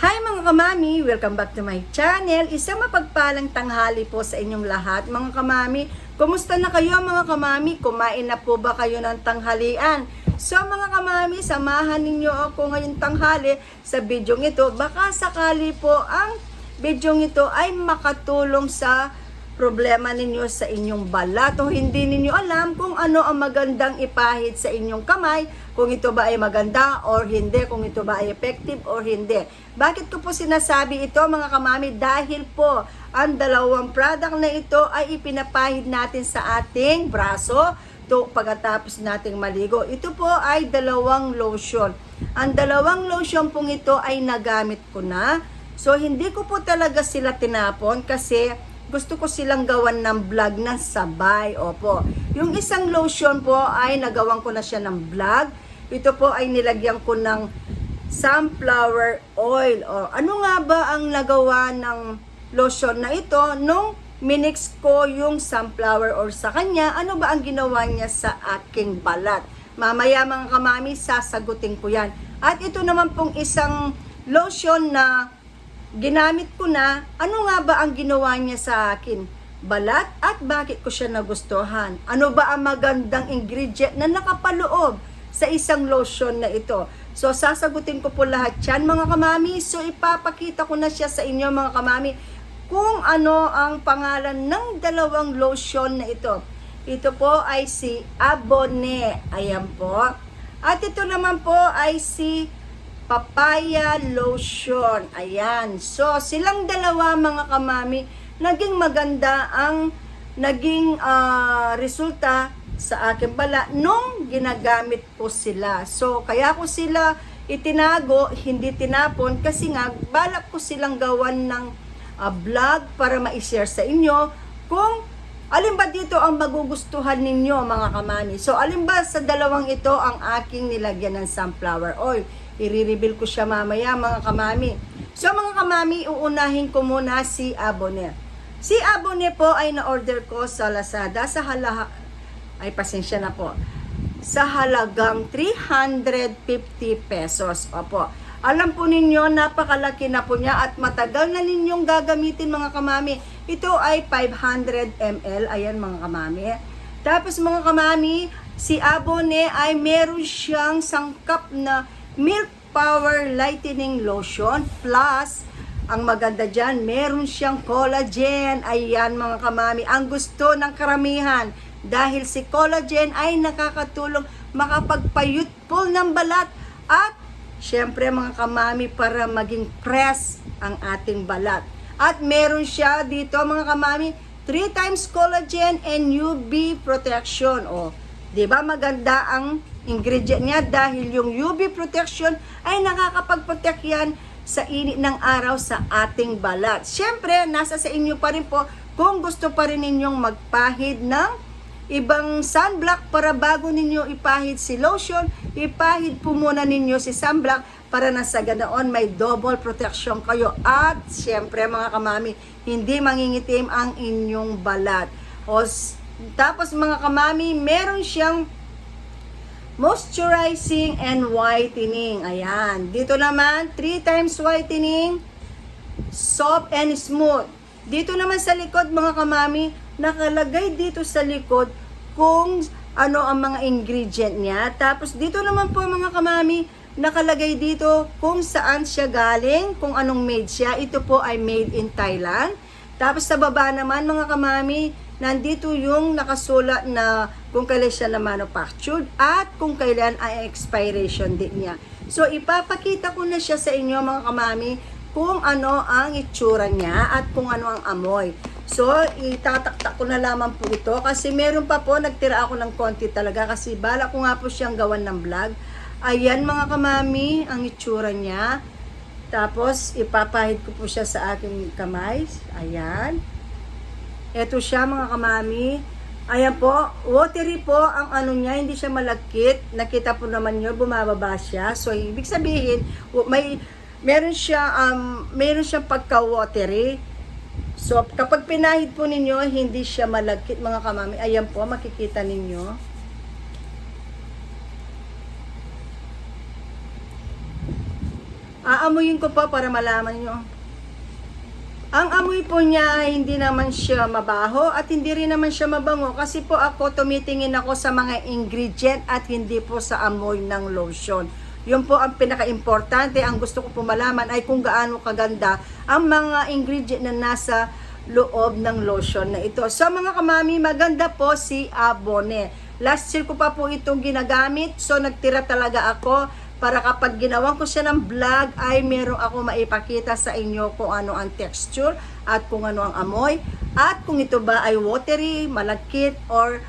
Hi mga kamami! Welcome back to my channel. Isang mapagpalang tanghali po sa inyong lahat mga kamami. Kumusta na kayo mga kamami? Kumain na po ba kayo ng tanghalian? So mga kamami, samahan ninyo ako ngayong tanghali sa bidyong ito. Baka sakali po ang bidyong ito ay makatulong sa problema ninyo sa inyong balat o hindi ninyo alam kung ano ang magandang ipahid sa inyong kamay, kung ito ba ay maganda or hindi, kung ito ba ay effective or hindi. Bakit ko po sinasabi ito mga kamami? Dahil po ang dalawang product na ito ay ipinapahid natin sa ating braso to pagkatapos nating maligo. Ito po ay dalawang lotion. Ang dalawang lotion pong ito ay nagamit ko na. So hindi ko po talaga sila tinapon kasi gusto ko silang gawan ng vlog ng sabay. Opo. Yung isang lotion po ay nagawan ko na siya ng vlog. Ito po ay nilagyan ko ng sunflower oil. O, ano nga ba ang nagawa ng lotion na ito nung minix ko yung sunflower oil sa kanya? Ano ba ang ginawa niya sa aking balat? Mamaya mga kamami, sasagutin ko yan. At ito naman pong isang lotion na ginamit ko na, ano nga ba ang ginawa niya sa akin? Balat at bakit ko siya nagustuhan? Ano ba ang magandang ingredient na nakapaloob sa isang lotion na ito? So, sasagutin ko po lahat yan mga kamami. So, ipapakita ko na siya sa inyo mga kamami kung ano ang pangalan ng dalawang lotion na ito. Ito po ay si Abone. Ayan po. At ito naman po ay si papaya lotion. Ayan. So, silang dalawa mga kamami, naging maganda ang naging ah, resulta sa akin pala nung ginagamit ko sila. So, kaya ko sila itinago, hindi tinapon kasi nga balak ko silang gawan ng ah, vlog para ma-share sa inyo kung alin ba dito ang magugustuhan ninyo mga kamami. So, alin ba sa dalawang ito ang aking nilagyan ng sunflower oil? I-reveal ko siya mamaya mga kamami. So mga kamami, uunahin ko muna si Abone. Si Abone po ay na-order ko sa Lazada sa halaga, ay pasensya na po, sa halagang 350 pesos. Opo. Alam po ninyo, napakalaki na po niya at matagal na ninyong gagamitin mga kamami. Ito ay 500 ml. Ayan mga kamami. Tapos mga kamami, si Abone ay meron siyang sangkap na milk power lightening lotion plus ang maganda dyan, meron siyang collagen. Ayan mga kamami, ang gusto ng karamihan. Dahil si collagen ay nakakatulong makapagpayutpol ng balat at syempre mga kamami para maging press ang ating balat. At meron siya dito mga kamami, 3 times collagen and UV protection. O, 'di ba maganda ang ingredient niya dahil yung UV protection ay nakakapag-protect yan sa init ng araw sa ating balat. Siyempre, nasa sa inyo pa rin po kung gusto pa rin ninyong magpahid ng ibang sunblock para bago ninyo ipahid si lotion, ipahid po muna ninyo si sunblock para na sa ganoon may double protection kayo. At siyempre mga kamami, hindi mangingitim ang inyong balat. O, tapos mga kamami, meron siyang moisturizing and whitening. Ayan. Dito naman, 3 times whitening, soft and smooth. Dito naman sa likod, mga kamami, nakalagay dito sa likod kung ano ang mga ingredient niya. Tapos dito naman po mga kamami, nakalagay dito kung saan siya galing, kung anong made siya. Ito po ay made in Thailand. Tapos sa baba naman mga kamami, nandito yung nakasulat na kung kailan siya na manufactured at kung kailan ay expiration date niya. So ipapakita ko na siya sa inyo mga kamami kung ano ang itsura niya at kung ano ang amoy. So, itataktak ko na lamang po ito kasi meron pa po, nagtira ako ng konti talaga kasi bala ko nga po siyang gawan ng vlog. Ayan mga kamami, ang itsura niya. Tapos, ipapahid ko po siya sa aking kamay. Ayan. Ito siya mga kamami. Ayan po, watery po ang ano niya, hindi siya malakit. Nakita po naman niyo, bumababa siya. So, ibig sabihin, may meron siya um meron siyang pagka-watery. So, kapag pinahid po ninyo, hindi siya malagkit mga kamami. Ayan po, makikita ninyo. Aamuyin ko po para malaman nyo. Ang amoy po niya hindi naman siya mabaho at hindi rin naman siya mabango kasi po ako tumitingin ako sa mga ingredient at hindi po sa amoy ng lotion. Yun po ang pinaka-importante. Ang gusto ko po malaman ay kung gaano kaganda ang mga ingredient na nasa loob ng lotion na ito. So mga kamami, maganda po si Abone. Last year ko pa po itong ginagamit. So nagtira talaga ako para kapag ginawan ko siya ng vlog ay meron ako maipakita sa inyo kung ano ang texture at kung ano ang amoy at kung ito ba ay watery, malagkit or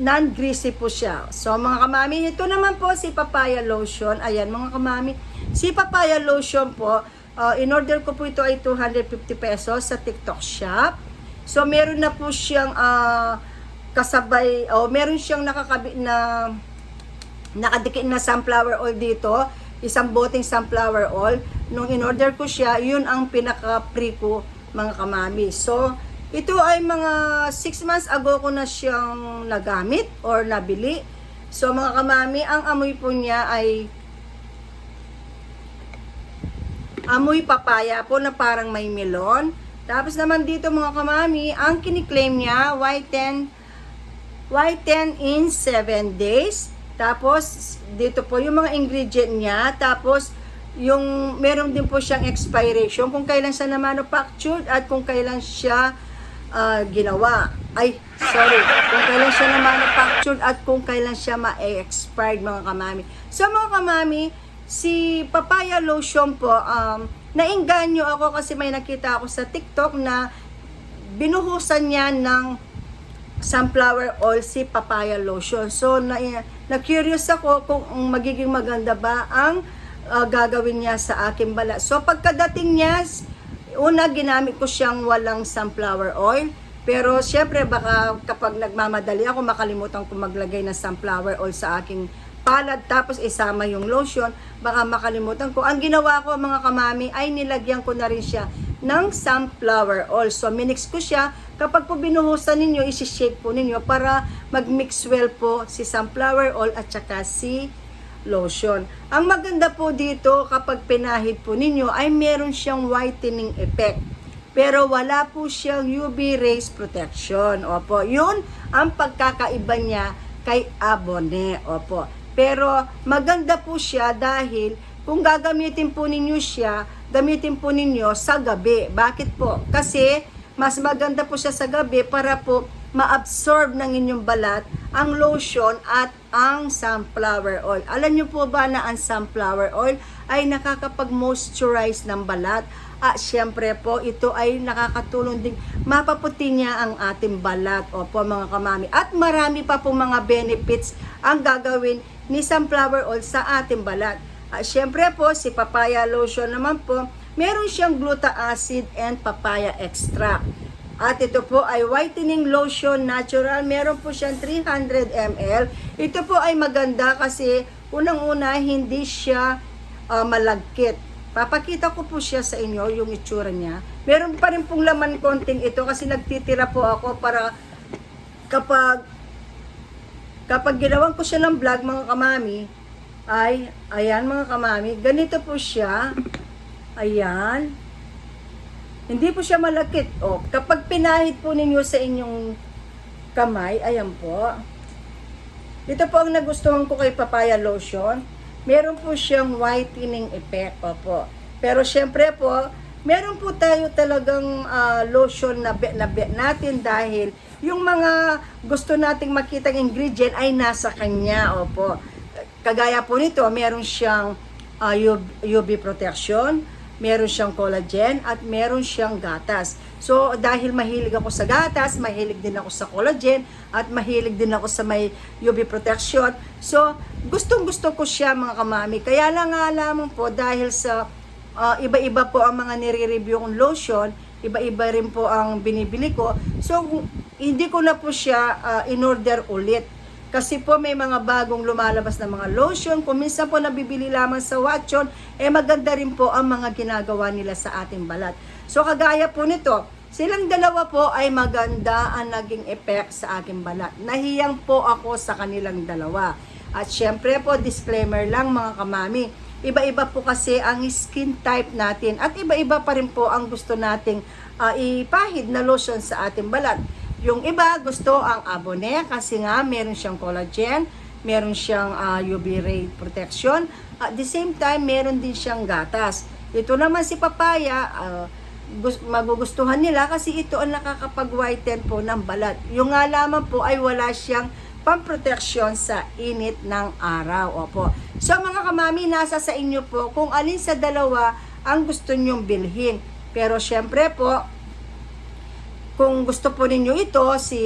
non-greasy po siya. So mga kamami, ito naman po si papaya lotion. Ayan mga kamami, si papaya lotion po, uh, in order ko po ito ay 250 pesos sa TikTok shop. So meron na po siyang ah, kasabay, o meron siyang nakakabit na nakadikit na sunflower oil dito, isang boteng sunflower oil. Nung in-order ko siya, yun ang pinaka-pre ko mga kamami. So, ito ay mga 6 months ago ko na siyang nagamit or nabili. So, mga kamami, ang amoy po niya ay amoy papaya po na parang may melon. Tapos naman dito mga kamami, ang kiniklaim niya, whiten, whiten in 7 days. Tapos, dito po yung mga ingredient niya. Tapos, yung meron din po siyang expiration kung kailan siya na manufactured at kung kailan siya ah, ginawa. Ay, sorry. Kung kailan siya na manufactured at kung kailan siya ma-expired mga kamami. So mga kamami, si papaya lotion po, um, nainganyo ako kasi may nakita ako sa TikTok na binuhusan niya ng sunflower oil si papaya lotion. So, na, na-curious ako kung magiging maganda ba ang uh, gagawin niya sa aking balat. So, pagkadating niya, una ginamit ko siyang walang sunflower oil. Pero, syempre, baka kapag nagmamadali ako, makalimutan ko maglagay ng sunflower oil sa aking palad tapos isama yung lotion, baka makalimutan ko. Ang ginawa ko mga kamami ay nilagyan ko na rin siya ng sunflower oil. So minix ko siya. Kapag po binuhusan ninyo, isi-shake po ninyo para mag-mix well po si sunflower oil at saka si lotion. Ang maganda po dito kapag pinahid po ninyo ay meron siyang whitening effect. Pero wala po siyang UV rays protection. Opo, yun ang pagkakaiba niya kay Abone. Opo. Pero maganda po siya dahil kung gagamitin po ninyo siya, gamitin po ninyo sa gabi. Bakit po? Kasi mas maganda po siya sa gabi para po ma-absorb ng inyong balat ang lotion at ang sunflower oil. Alam niyo po ba na ang sunflower oil ay nakakapag-moisturize ng balat at syempre po ito ay nakakatulong ding mapaputi niya ang ating balat. Opo mga kamami. At marami pa po mga benefits ang gagawin ni sunflower oil sa ating balat. At syempre po si papaya lotion naman po, meron siyang gluta acid and papaya extract. At ito po ay whitening lotion natural. Meron po siyang 300 ml. Ito po ay maganda kasi unang-una hindi siya ah, malagkit. Papakita ko po siya sa inyo yung itsura niya. Meron pa rin pong laman konting ito kasi nagtitira po ako para kapag kapag ginawan ko siya ng vlog mga kamami ay ayan mga kamami ganito po siya ayan hindi po siya malakit. O, kapag pinahid po ninyo sa inyong kamay, ayan po. Ito po ang nagustuhan ko kay papaya lotion. Meron po siyang whitening effect pa po. Pero syempre po, meron po tayo talagang ah, lotion na bet na bet natin dahil yung mga gusto nating makitang ingredient ay nasa kanya. Opo. Kagaya po nito, meron siyang ah, UV protection, meron siyang collagen at meron siyang gatas. So, dahil mahilig ako sa gatas, mahilig din ako sa collagen, at mahilig din ako sa may UV protection. So, gustong gusto ko siya mga kamami. Kaya lang nga lamang po dahil sa ah, iba-iba po ang mga nire-review kong lotion, iba-iba rin po ang binibili ko. So, hindi ko na po siya ah, in-order ulit. Kasi po may mga bagong lumalabas na mga lotion. Kung minsan po nabibili lamang sa Watson, eh maganda rin po ang mga ginagawa nila sa ating balat. So kagaya po nito, silang dalawa po ay maganda ang naging effect sa aking balat. Nahiyang po ako sa kanilang dalawa. At syempre po, disclaimer lang mga kamami, iba-iba po kasi ang skin type natin at iba-iba pa rin po ang gusto nating ah, ipahid na lotion sa ating balat. Yung iba gusto ang abone kasi nga meron siyang collagen, meron siyang ah, UV ray protection, at the same time meron din siyang gatas. Ito naman si papaya, gus- magugustuhan nila kasi ito ang nakakapag-whiten po ng balat. Yung nga lamang po ay wala siyang pamproteksyon sa init ng araw. Opo. So mga kamami, nasa sa inyo po kung alin sa dalawa ang gusto nyong bilhin. Pero syempre po, kung gusto po ninyo ito, si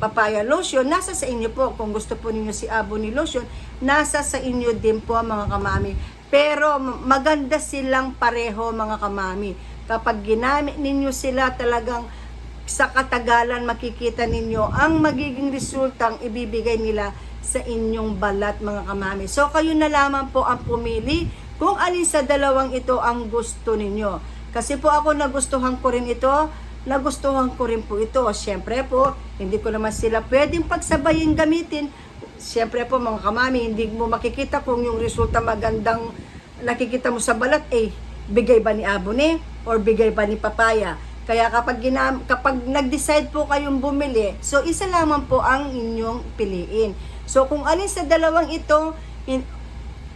papaya lotion, nasa sa inyo po. Kung gusto po ninyo si aboni lotion, nasa sa inyo din po mga kamami. Pero maganda silang pareho mga kamami. Kapag ginamit ninyo sila talagang sa katagalan makikita ninyo ang magiging resultang ibibigay nila sa inyong balat mga kamami. So kayo na lamang po ang pumili kung alin sa dalawang ito ang gusto ninyo. Kasi po ako nagustuhan ko rin ito, nagustuhan ko rin po ito. Siyempre po, hindi ko naman sila pwedeng pagsabayin gamitin. Siyempre po mga kamami, hindi mo makikita kung yung resulta magandang nakikita mo sa balat, eh, bigay ba ni abone or bigay ba ni papaya. Kaya kapag, ginam, kapag nag-decide po kayong bumili, so isa lamang po ang inyong piliin. So kung alin sa dalawang ito,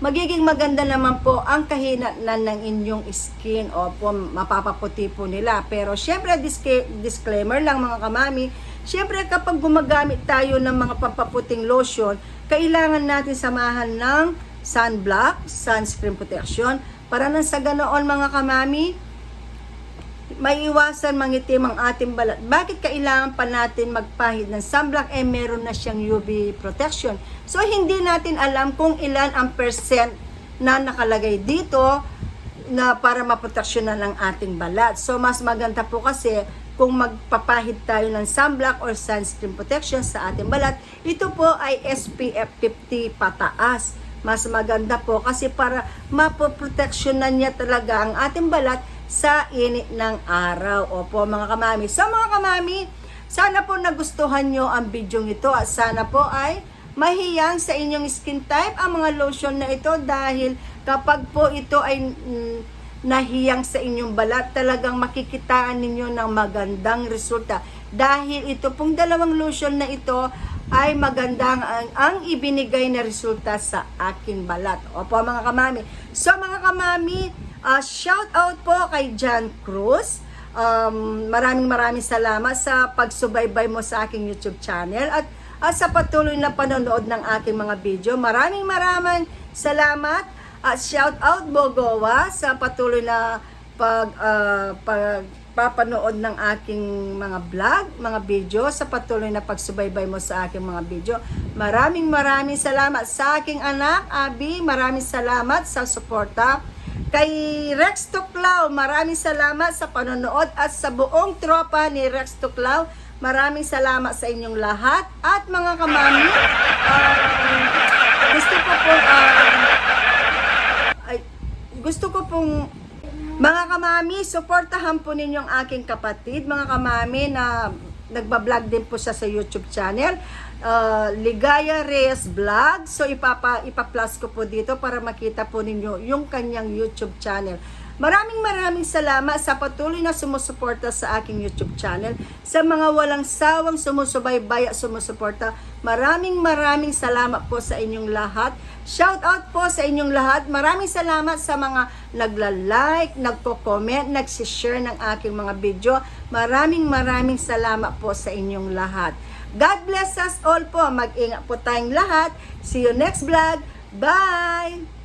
magiging maganda naman po ang kahinatnan ng inyong skin o po mapapaputi po nila. Pero syempre disclaimer lang mga kamami, syempre kapag gumagamit tayo ng mga pampaputing lotion, kailangan natin samahan ng sunblock, sunscreen protection para nang sa ganoon mga kamami, maiwasan mangitim ang ating balat. Bakit kailangan pa natin magpahid ng sunblock? Eh, meron na siyang UV protection. So, hindi natin alam kung ilan ang percent na nakalagay dito na para maproteksyonan ng ating balat. So, mas maganda po kasi kung magpapahid tayo ng sunblock or sunscreen protection sa ating balat, ito po ay SPF 50 pataas. Mas maganda po kasi para mapoproteksyonan niya talaga ang ating balat sa init ng araw. Opo mga kamami. So mga kamami, sana po nagustuhan nyo ang video ito at sana po ay mahiyang sa inyong skin type ang mga lotion na ito dahil kapag po ito ay mm, nahiyang sa inyong balat, talagang makikitaan ninyo ng magandang resulta. Dahil ito pong dalawang lotion na ito ay magandang ang, ang ibinigay na resulta sa aking balat. Opo mga kamami. So mga kamami, uh, shout out po kay John Cruz. Um, maraming maraming salamat sa pagsubaybay mo sa aking YouTube channel at, at sa patuloy na panonood ng aking mga video. Maraming maraming salamat at shout out Bogowa sa patuloy na pag, uh, pag papanood ng aking mga vlog, mga video, sa patuloy na pagsubaybay mo sa aking mga video. Maraming maraming salamat sa aking anak, Abi. Maraming salamat sa suporta. Kay Rex Tuklaw, maraming salamat sa panonood at sa buong tropa ni Rex Tuklaw. Maraming salamat sa inyong lahat. At mga kamami, um, gusto ko po um, ay, gusto ko pong mga kamami, suportahan po ninyong aking kapatid, mga kamami na nagbablog din po siya sa YouTube channel. Uh, Ligaya Reyes Vlog. So ipapa ipa-plus ko po dito para makita po ninyo yung kanyang YouTube channel. Maraming maraming salamat sa patuloy na sumusuporta sa aking YouTube channel. Sa mga walang sawang sumusubaybay at sumusuporta, maraming maraming salamat po sa inyong lahat. Shout out po sa inyong lahat. Maraming salamat sa mga nagla-like, nagko-comment, nagsishare ng aking mga video. Maraming maraming salamat po sa inyong lahat. God bless us all po. Mag-ingat po tayong lahat. See you next vlog. Bye!